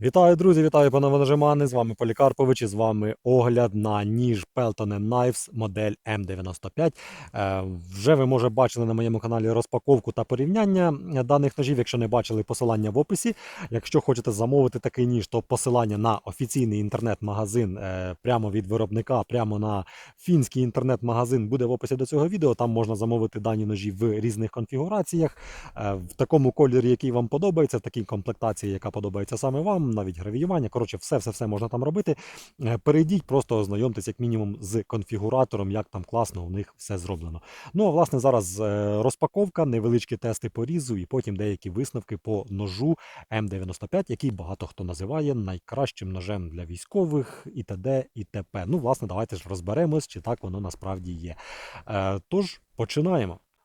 Вітаю, друзі! Вітаю, панове нажимани! З вами Полікарпович і з вами огляд на ніж Pelton Knives модель М95. Е, вже ви може бачили на моєму каналі розпаковку та порівняння даних ножів. Якщо не бачили, посилання в описі. Якщо хочете замовити такий ніж, то посилання на офіційний інтернет-магазин е, прямо від виробника, прямо на фінський інтернет-магазин буде в описі до цього відео. Там можна замовити дані ножі в різних конфігураціях, е, в такому кольорі, який вам подобається, в такій комплектації, яка подобається саме вам навіть гравіювання. Коротше, все, все, все можна там робити. Е, Перейдіть, просто ознайомтесь як мінімум з конфігуратором, як там класно у них все зроблено. Ну а власне зараз е, розпаковка, невеличкі тести порізу, і потім деякі висновки по ножу М95, який багато хто називає найкращим ножем для військових і т.д. і т.п. Ну, власне, давайте ж розберемось, чи так воно насправді є. Е, Тож починаємо.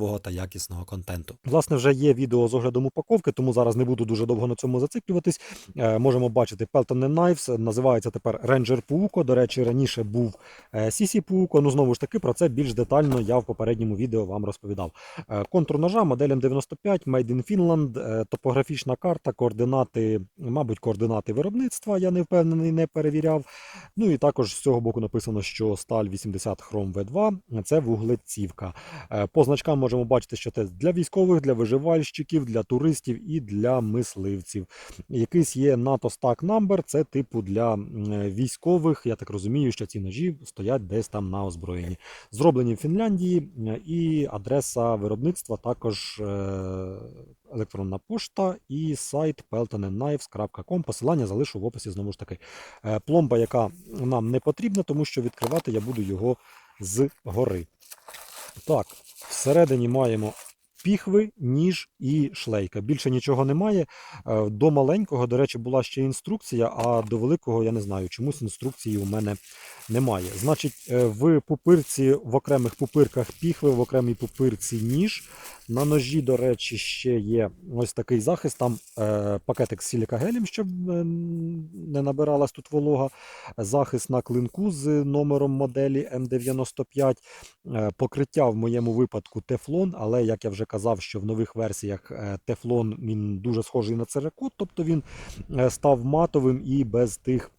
цікавого та якісного контенту. Власне, вже є відео з оглядом упаковки, тому зараз не буду дуже довго на цьому зациклюватись. Е, можемо бачити Pelton Knives, називається тепер Ranger Puuko. До речі, раніше був е, CC Puuko. Ну знову ж таки про це більш детально я в попередньому відео вам розповідав. Е, контур ножа, модель М95, Made in Finland, е, топографічна карта, координати, мабуть, координати виробництва. Я не впевнений, не перевіряв. Ну і також з цього боку написано, що сталь 80 Chrome V2 це вуглецівка. Е, По значкам можемо бачити, що це для військових, для виживальщиків, для туристів і для мисливців. Якийсь є НАТО Stack Number, це типу для військових. Я так розумію, що ці ножі стоять десь там на озброєнні. Зроблені в Фінляндії е, і адреса виробництва також е, електронна пошта і сайт peltonknives.com. Посилання залишу в описі знову ж таки. Е, Пломба, яка нам не потрібна, тому що відкривати я буду його з гори. Так, всередині маємо піхви, ніж і шлейка. Більше нічого немає. Е, До маленького, до речі, була ще інструкція, а до великого я не знаю, чомусь інструкції у мене немає. Значить, е, в пупирці, в окремих пупирках піхви, в окремій пупирці ніж. На ножі, до речі, ще є ось такий захист. Там е, пакетик з силікагелем, щоб не набиралась тут волога. Захист на клинку з номером моделі М95. Е, Покриття в моєму випадку тефлон, але як я вже казав, що в нових версіях е, тефлон він дуже схожий на церекот, тобто він е, став матовим і без тих.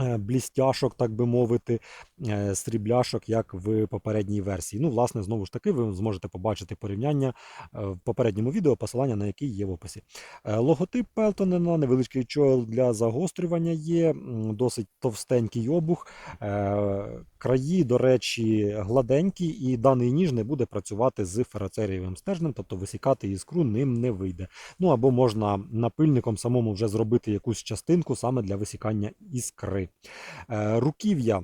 Е, Блістяшок, так би мовити, е, срібляшок, як в попередній версії. Ну, власне, знову ж таки, ви зможете побачити порівняння е, в попередньому відео, посилання на який є в описі. Логотип Пелтонена, невеличкий чойл для загострювання є, досить товстенький обух. Краї, до речі, гладенькі, і даний ніж не буде працювати з ферроцерієвим стержнем, тобто висікати іскру ним не вийде. Ну або можна напильником самому вже зробити якусь частинку саме для висікання іскри. Е, Руків'я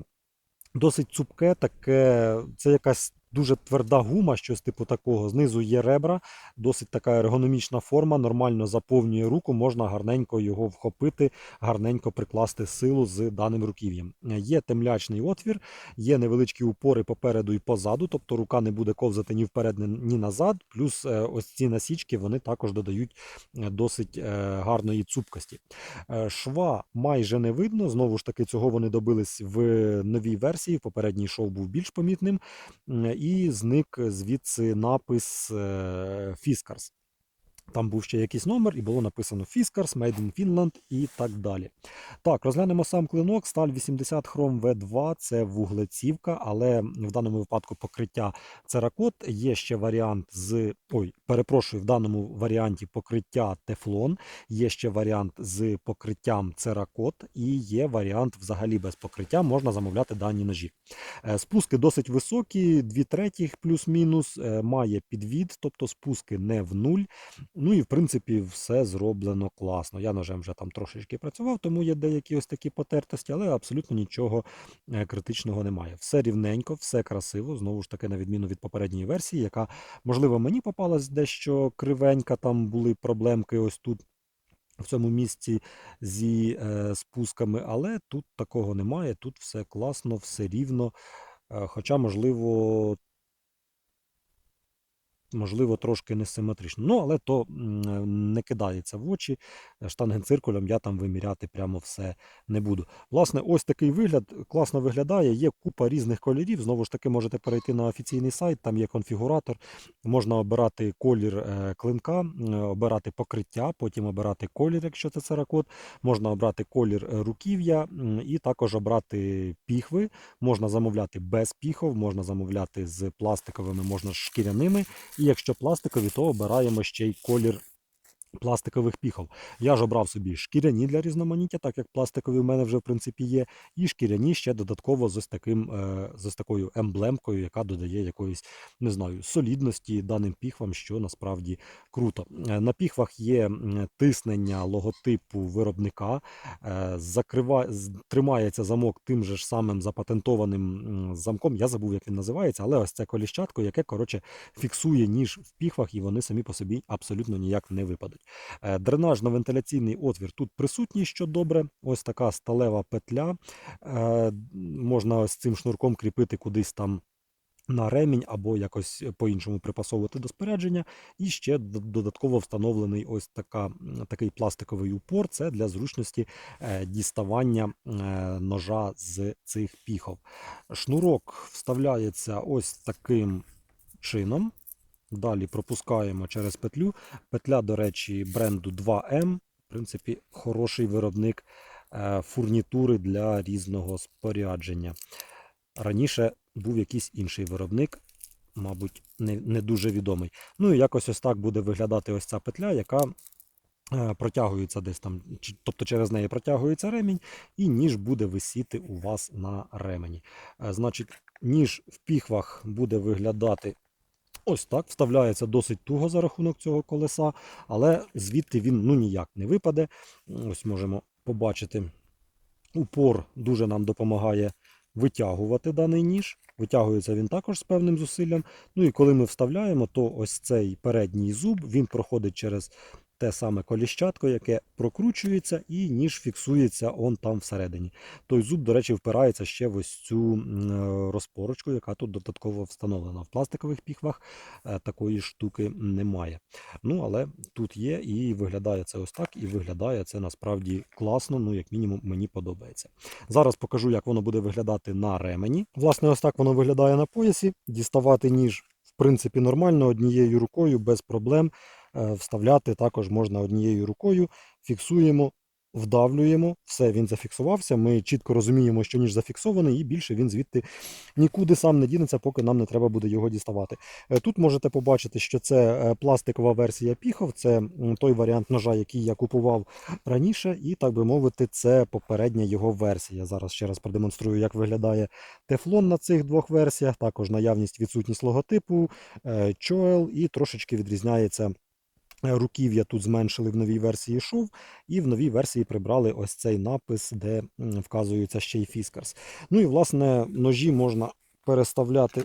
досить цупке, таке, це якась дуже тверда гума, щось типу такого. Знизу є ребра, досить така ергономічна форма, нормально заповнює руку, можна гарненько його вхопити, гарненько прикласти силу з даним руків'ям. Є темлячний отвір, є невеличкі упори попереду і позаду, тобто рука не буде ковзати ні вперед, ні- назад. Плюс е, ось ці насічки вони також додають е, досить е, гарної цупкості. Шва майже не видно. Знову ж таки, цього вони добились в новій версії. Попередній шов був більш помітним. І зник звідси напис е, Fiskars. Там був ще якийсь номер, і було написано Fiskars, Made in Finland і так далі. Так, розглянемо сам клинок. Сталь 80 Chrome V2 це вуглецівка, але в даному випадку покриття церакот. Є ще варіант з. Ой, перепрошую, в даному варіанті покриття тефлон, є ще варіант з покриттям церакот, і є варіант взагалі без покриття. Можна замовляти дані ножі. Е, Спуски досить високі, 2 третіх плюс-мінус, е, має підвід, тобто спуски не в нуль. Ну і в принципі все зроблено класно. Я ножем вже там трошечки працював, тому є деякі ось такі потертості, але абсолютно нічого е, критичного немає. Все рівненько, все красиво. Знову ж таки, на відміну від попередньої версії, яка, можливо, мені попалась дещо кривенька, там були проблемки ось тут. в цьому місці зі е, спусками, але тут такого немає. Тут все класно, все рівно. Е, Хоча, можливо, можливо, трошки несиметрично. Ну, але то не кидається в очі. Штангенциркулем я там виміряти прямо все не буду. Власне, ось такий вигляд класно виглядає. Є купа різних кольорів. Знову ж таки, можете перейти на офіційний сайт, там є конфігуратор. Можна обирати колір е, клинка, обирати покриття, потім обирати колір, якщо це церакот. Можна обрати колір е, руків'я і також обрати піхви. Можна замовляти без піхов, можна замовляти з пластиковими, можна з шкіряними. І якщо пластикові, то обираємо ще й колір пластикових піхов. Я ж обрав собі шкіряні для різноманіття, так як пластикові в мене вже в принципі є, і шкіряні ще додатково з ось таким е, з ось такою емблемкою, яка додає якоїсь, не знаю, солідності даним піхвам, що насправді круто. Е, На піхвах є тиснення логотипу виробника, е, закрива... тримається замок тим же ж самим запатентованим замком. Я забув, як він називається, але ось це коліщатко, яке коротше фіксує ніж в піхвах, і вони самі по собі абсолютно ніяк не випадуть. Е, Дренажно-вентиляційний отвір тут присутній, що добре. Ось така сталева петля. Е, Можна ось цим шнурком кріпити кудись там. На ремінь або якось по-іншому припасовувати до спорядження. І ще додатково встановлений ось така, такий пластиковий упор. Це для зручності е, діставання ножа з цих піхов. Шнурок вставляється ось таким чином. Далі пропускаємо через петлю. Петля, до речі, бренду 2М. В принципі, хороший виробник е, фурнітури для різного спорядження. Раніше був якийсь інший виробник, мабуть, не, не дуже відомий. Ну і якось ось так буде виглядати ось ця петля, яка е, протягується десь там, тобто через неї протягується ремінь, і ніж буде висіти у вас на ремені. Е, Значить, ніж в піхвах буде виглядати ось так. Вставляється досить туго за рахунок цього колеса, але звідти він ну ніяк не випаде. Ось можемо побачити. Упор дуже нам допомагає витягувати даний ніж. Витягується він також з певним зусиллям. Ну і коли ми вставляємо, то ось цей передній зуб він проходить через те саме коліщатко, яке прокручується, і ніж фіксується он там всередині. Той зуб, до речі, впирається ще в ось цю е, розпорочку, яка тут додатково встановлена. В пластикових піхвах е, такої штуки немає. Ну, але тут є, і виглядає це ось так, і виглядає це насправді класно, ну, як мінімум, мені подобається. Зараз покажу, як воно буде виглядати на ремені. Власне, ось так воно виглядає на поясі. Діставати ніж, в принципі, нормально, однією рукою, без проблем. Е, Вставляти також можна однією рукою. Фіксуємо, вдавлюємо, все, він зафіксувався. Ми чітко розуміємо, що ніж зафіксований, і більше він звідти нікуди сам не дінеться, поки нам не треба буде його діставати. Е, Тут можете побачити, що це е, пластикова версія піхов, це той варіант ножа, який я купував раніше, і так би мовити, це попередня його версія. Зараз ще раз продемонструю, як виглядає тефлон на цих двох версіях. Також наявність відсутність логотипу, чоел і трошечки відрізняється. Е, Руків'я тут зменшили в новій версії шов, і в новій версії прибрали ось цей напис, де вказується ще й фіскарс. Ну і власне ножі можна переставляти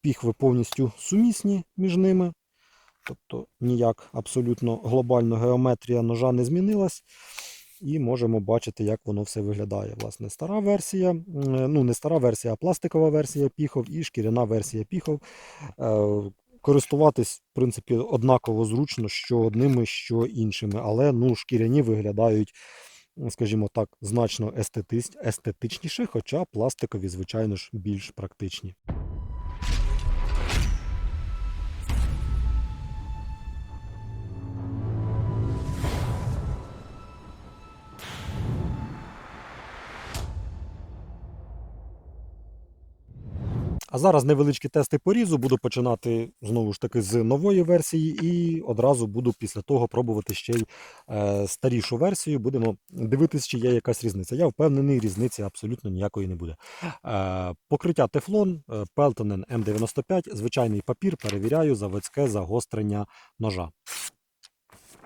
піхви повністю сумісні між ними. Тобто ніяк абсолютно глобально геометрія ножа не змінилась. І можемо бачити, як воно все виглядає. Власне, стара версія, ну не стара версія, а пластикова версія піхов і шкіряна версія піхов. Користуватись, в принципі, однаково зручно, що одними, що іншими. Але ну, шкіряні виглядають, скажімо так, значно естетич- естетичніше, хоча пластикові, звичайно ж, більш практичні. А зараз невеличкі тести порізу. Буду починати знову ж таки з нової версії, і одразу буду після того пробувати ще й е, старішу версію. Будемо дивитися, чи є якась різниця. Я впевнений, різниці абсолютно ніякої не буде. Е, покриття Тефлон, е, Peltonen M95, звичайний папір. Перевіряю заводське загострення ножа.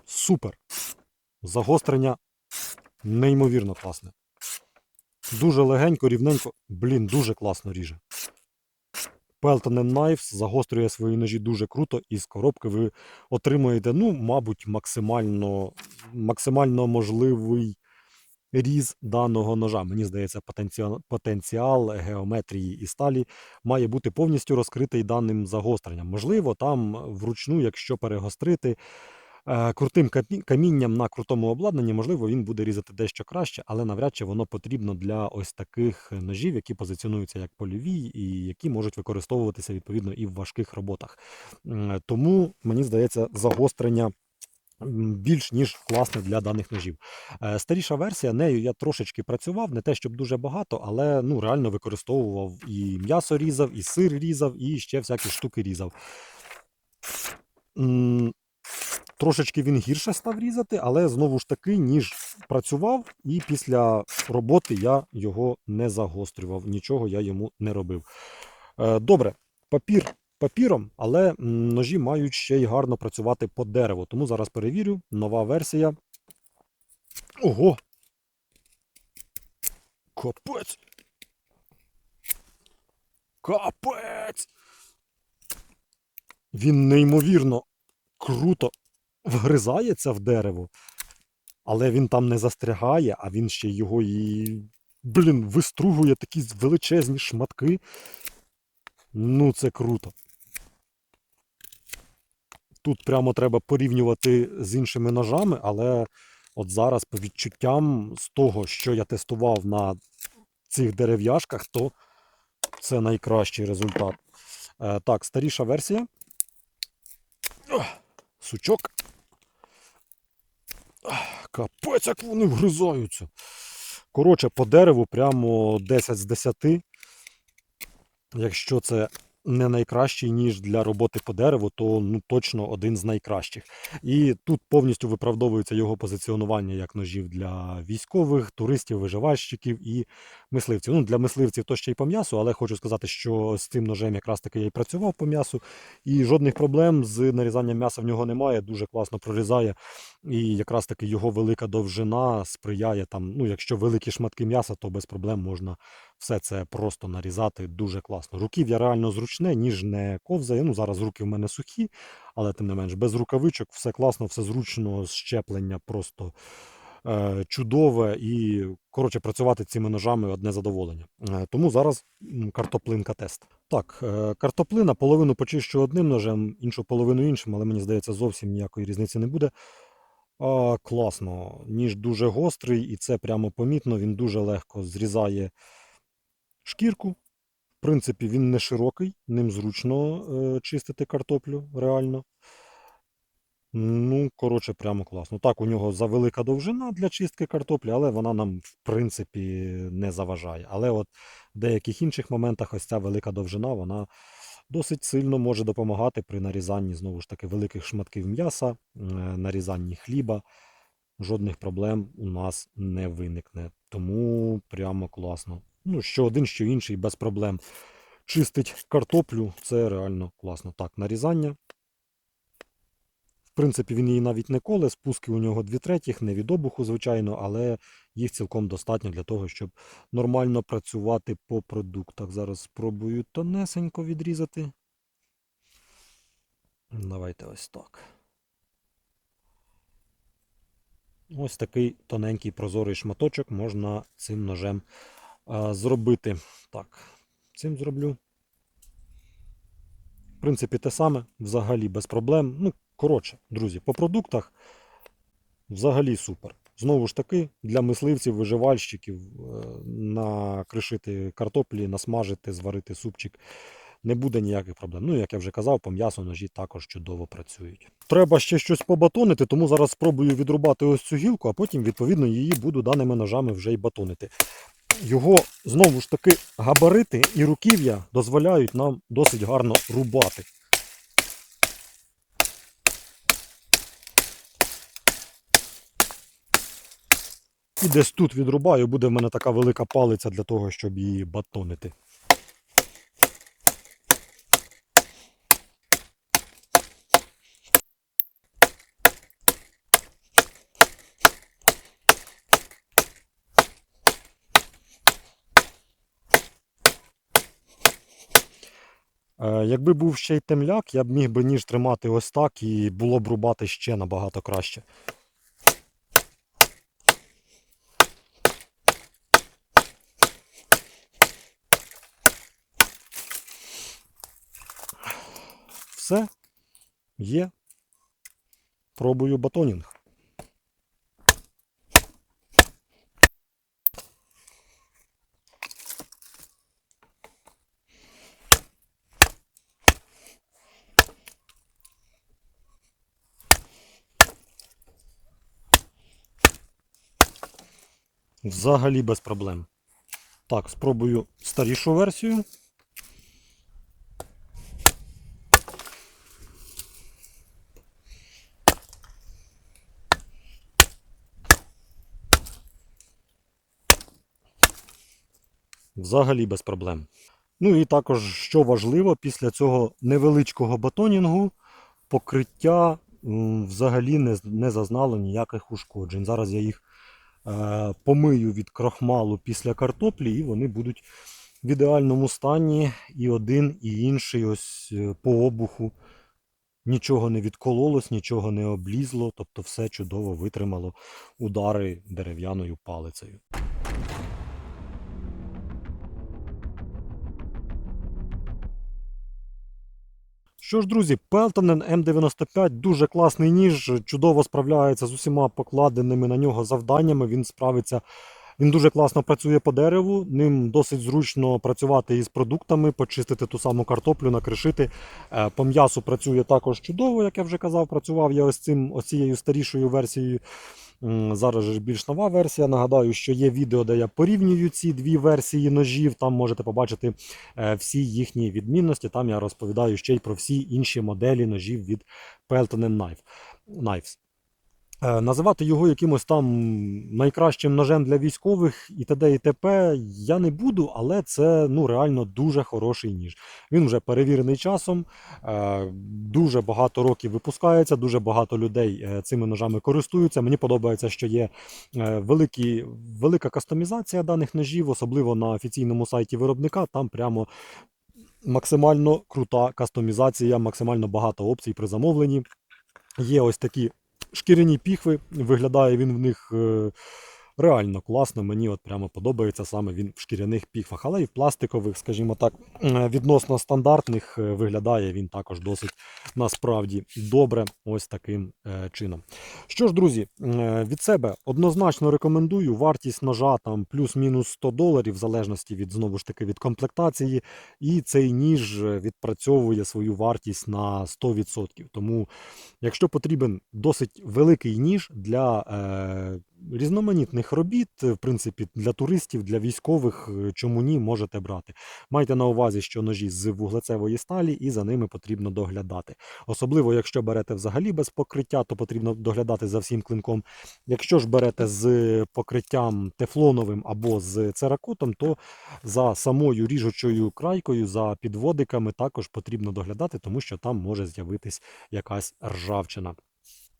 Супер! Загострення неймовірно класне. Дуже легенько, рівненько. Блін, дуже класно ріже. Pelton Knives загострює свої ножі дуже круто, і з коробки ви отримуєте, ну, мабуть, максимально, максимально можливий різ даного ножа. Мені здається, потенціал, потенціал геометрії і сталі має бути повністю розкритий даним загостренням. Можливо, там вручну, якщо перегострити крутим камінням на крутому обладнанні, можливо, він буде різати дещо краще, але навряд чи воно потрібно для ось таких ножів, які позиціонуються як польові і які можуть використовуватися відповідно і в важких роботах. Тому мені здається, загострення. Більш ніж класне для даних ножів. Е, Старіша версія, нею я трошечки працював, не те, щоб дуже багато, але ну реально використовував і м'ясо різав, і сир різав, і ще всякі штуки різав. Трошечки він гірше став різати, але знову ж таки, ніж працював, і після роботи я його не загострював, нічого я йому не робив. Е, Добре, папір папіром, але ножі мають ще й гарно працювати по дереву. Тому зараз перевірю. Нова версія. Ого! Капець! Капець! Він неймовірно круто вгризається в дерево, але він там не застрягає, а він ще його і, блін, вистругує такі величезні шматки. Ну, це круто. Тут прямо треба порівнювати з іншими ножами, але от зараз по відчуттям з того, що я тестував на цих дерев'яшках, то це найкращий результат. Е, так, старіша версія. Сучок. Капець, як вони вгризаються. Коротше, по дереву прямо 10 з 10. Якщо це не найкращий ніж для роботи по дереву, то ну, точно один з найкращих. І тут повністю виправдовується його позиціонування як ножів для військових, туристів, виживальщиків і мисливців. Ну, для мисливців то ще й по м'ясу, але хочу сказати, що з цим ножем якраз таки я і працював по м'ясу, і жодних проблем з нарізанням м'яса в нього немає. Дуже класно прорізає. І якраз таки його велика довжина сприяє там. Ну, якщо великі шматки м'яса, то без проблем можна все це просто нарізати дуже класно. Руків'я реально зручне, ніж не ковзає. Ну, зараз руки в мене сухі, але тим не менш, без рукавичок все класно, все зручно, щеплення просто е, чудове. І, коротше, працювати цими ножами одне задоволення. Е, тому зараз картоплинка тест. Так, е, картоплина половину почищу одним ножем, іншу половину іншим, але мені здається, зовсім ніякої різниці не буде. А, класно. Ніж дуже гострий, і це прямо помітно. Він дуже легко зрізає шкірку. Принципі, він не широкий, ним зручно е, чистити картоплю, реально. Ну, коротше, прямо класно. Так, у нього завелика довжина для чистки картоплі, але вона нам, в принципі, не заважає. Але от в деяких інших моментах ось ця велика довжина, вона досить сильно може допомагати при нарізанні, знову ж таки, великих шматків м'яса, е, нарізанні хліба. Жодних проблем у нас не виникне. Тому прямо класно. Ну, що один, що інший, без проблем. Чистить картоплю, це реально класно. Так, нарізання. В принципі, він її навіть не коле, спуски у нього дві третіх, не від обуху, звичайно, але їх цілком достатньо для того, щоб нормально працювати по продуктах. Зараз спробую тонесенько відрізати. Давайте ось так. Ось такий тоненький прозорий шматочок можна цим ножем зробити. Так, цим зроблю. В принципі, те саме, взагалі без проблем. Ну, коротше, друзі, по продуктах взагалі супер. Знову ж таки, для мисливців, виживальщиків е, накришити картоплі, насмажити, зварити супчик. Не буде ніяких проблем. Ну, як я вже казав, по м'ясу ножі також чудово працюють. Треба ще щось побатонити, тому зараз спробую відрубати ось цю гілку, а потім, відповідно, її буду даними ножами вже й батонити. Його знову ж таки габарити і руків'я дозволяють нам досить гарно рубати. І десь тут відрубаю, буде в мене така велика палиця для того, щоб її батонити. Якби був ще й темляк, я б міг би ніж тримати ось так і було б рубати ще набагато краще. Все є. Пробую батонінг. Взагалі без проблем. Так, спробую старішу версію. Взагалі без проблем. Ну і також, що важливо, після цього невеличкого батонінгу покриття взагалі не, не зазнало ніяких ушкоджень. Зараз я їх помию від крохмалу після картоплі, і вони будуть в ідеальному стані. І один, і інший ось е, по обуху. Нічого не відкололось, нічого не облізло, тобто все чудово витримало удари дерев'яною палицею. Що ж, друзі, Peltonen M95 дуже класний ніж, чудово справляється з усіма покладеними на нього завданнями. Він справиться, він дуже класно працює по дереву. Ним досить зручно працювати із продуктами, почистити ту саму картоплю, накришити. Е, По м'ясу працює також чудово, як я вже казав. Працював я ось цим ось цією старішою версією. Зараз же більш нова версія. Нагадаю, що є відео, де я порівнюю ці дві версії ножів. Там можете побачити е, всі їхні відмінності. Там я розповідаю ще й про всі інші моделі ножів від Pelton Knife. Knives. Е, Називати його якимось там найкращим ножем для військових і т.д. і т.п. я не буду, але це ну реально дуже хороший ніж. Він вже перевірений часом, е, дуже багато років випускається, дуже багато людей е, цими ножами користуються. Мені подобається, що є великі, велика кастомізація даних ножів, особливо на офіційному сайті виробника. Там прямо максимально крута кастомізація, максимально багато опцій при замовленні. Є ось такі шкіряні піхви, виглядає він в них е, реально класно. Мені от прямо подобається саме він в шкіряних піхвах, але і в пластикових, скажімо так, е, відносно стандартних е, виглядає він також досить насправді добре ось таким е, чином. Що ж, друзі, від себе однозначно рекомендую. Вартість ножа там плюс-мінус 100 доларів, в залежності від знову ж таки від комплектації. І цей ніж відпрацьовує свою вартість на 100%. Тому, якщо потрібен досить великий ніж для різноманітних робіт, е, в принципі, для туристів, для військових, е, чому ні, можете брати. Майте на увазі, що ножі з вуглецевої сталі, і за ними потрібно доглядати. Особливо, якщо берете взагалі без покриття, то потрібно доглядати за всім клинком. Якщо ж берете з покриттям тефлоновим або з церакотом, то за самою ріжучою крайкою, за підводиками також потрібно доглядати, тому що там може з'явитись якась ржавчина.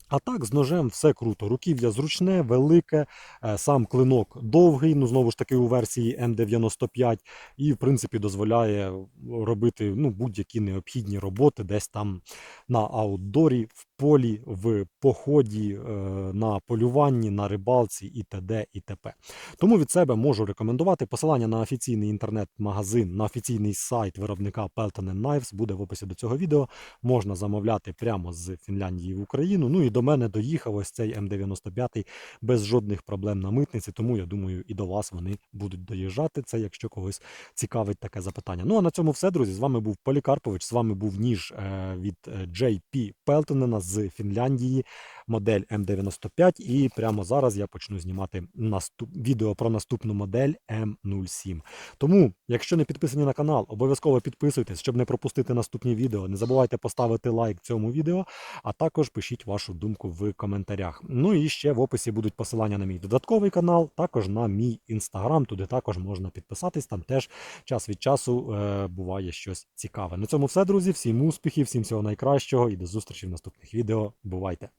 А так, з ножем все круто. Руків'я зручне, велике, е, сам клинок довгий, ну знову ж таки у версії М95, і в принципі дозволяє робити ну, будь-які необхідні роботи десь там на аутдорі, в полі, в поході, е, на полюванні, на рибалці і т.д. і т.п. Тому від себе можу рекомендувати посилання на офіційний інтернет-магазин, на офіційний сайт виробника Pelton Knives буде в описі до цього відео. Можна замовляти прямо з Фінляндії в Україну. Ну і до мене доїхав ось цей М95 без жодних проблем на митниці, тому я думаю, і до вас вони будуть доїжджати. Це якщо когось цікавить таке запитання. Ну а на цьому все, друзі. З вами був Полікарпович. З вами був ніж е, від е, JP Peltonen з Фінляндії, модель М95. І прямо зараз я почну знімати наступ... відео про наступну модель М07. Тому, якщо не підписані на канал, обов'язково підписуйтесь, щоб не пропустити наступні відео. Не забувайте поставити лайк цьому відео, а також пишіть вашу думку в коментарях. Ну і ще в описі будуть посилання на мій додатковий канал, також на мій інстаграм. Туди також можна підписатись. Там теж час від часу е, буває щось цікаве. На цьому все, друзі. Всім успіхів, всім всього найкращого і до зустрічі в наступних відео. Бувайте!